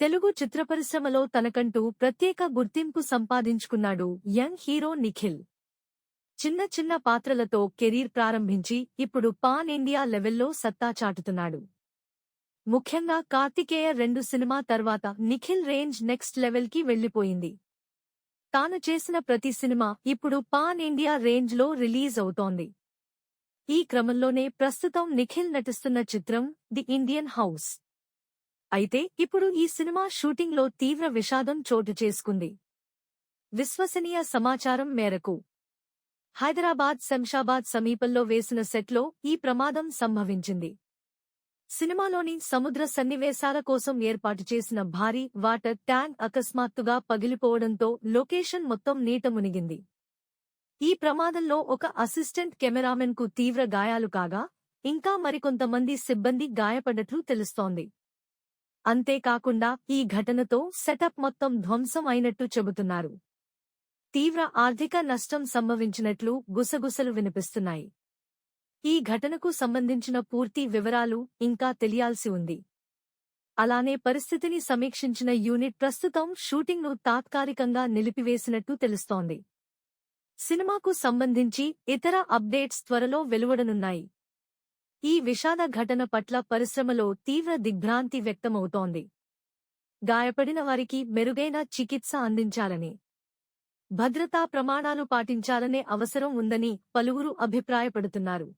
తెలుగు చిత్రపరిశ్రమలో తనకంటూ ప్రత్యేక గుర్తింపు సంపాదించుకున్నాడు యంగ్ హీరో నిఖిల్. చిన్న చిన్న పాత్రలతో కెరీర్ ప్రారంభించి ఇప్పుడు పాన్ ఇండియా లెవెల్లో సత్తా చాటుతున్నాడు. ముఖ్యంగా కార్తికేయ రెండు సినిమా తర్వాత నిఖిల్ రేంజ్ నెక్స్ట్ లెవెల్కి వెళ్ళిపోయింది తాను చేసిన ప్రతి సినిమా ఇప్పుడు పాన్ ఇండియా రేంజ్లో రిలీజ్ అవుతోంది. ఈ క్రమంలోనే ప్రస్తుతం నిఖిల్ నటిస్తున్న చిత్రం ది ఇండియన్ హౌస్. అయితే ఇప్పుడు ఈ సినిమా షూటింగ్లో తీవ్ర విషాదం చోటు చేసుకుంది. విశ్వసనీయ సమాచారం మేరకు హైదరాబాద్ శంషాబాద్ సమీపంలో వేసిన సెట్లో ఈ ప్రమాదం సంభవించింది. సినిమాలోని సముద్ర సన్నివేశాల కోసం ఏర్పాటు చేసిన భారీ వాటర్ ట్యాంక్ అకస్మాత్తుగా పగిలిపోవడంతో లొకేషన్ మొత్తం నీట మునిగింది. ఈ ప్రమాదంలో ఒక అసిస్టెంట్ కెమెరామెన్కు తీవ్ర గాయాలు కాగా ఇంకా మరికొంతమంది సిబ్బంది గాయపడ్డట్లు తెలుస్తోంది. అంతేకాకుండా ఈ ఘటనతో సెటప్ మొత్తం ధ్వంసం అయినట్టు చెబుతున్నారు. తీవ్ర ఆర్థిక నష్టం సంభవించినట్లు గుసగుసలు వినిపిస్తున్నాయి. ఈ ఘటనకు సంబంధించిన పూర్తి వివరాలు ఇంకా తెలియాల్సి ఉంది. అలానే పరిస్థితిని సమీక్షించిన యూనిట్ ప్రస్తుతం షూటింగ్ను తాత్కాలికంగా నిలిపివేసినట్టు తెలుస్తోంది. సినిమాకు సంబంధించి ఇతర అప్డేట్స్ త్వరలో వెలువడనున్నాయి. ఈ విషాద ఘటన పట్ల పరిశ్రమలో తీవ్ర దిగ్భ్రాంతి వ్యక్తమవుతోంది. గాయపడిన వారికి మెరుగైన చికిత్స అందించాలని భద్రతా ప్రమాణాలు పాటించాలనే అవసరం ఉందని పలువురు అభిప్రాయపడుతున్నారు.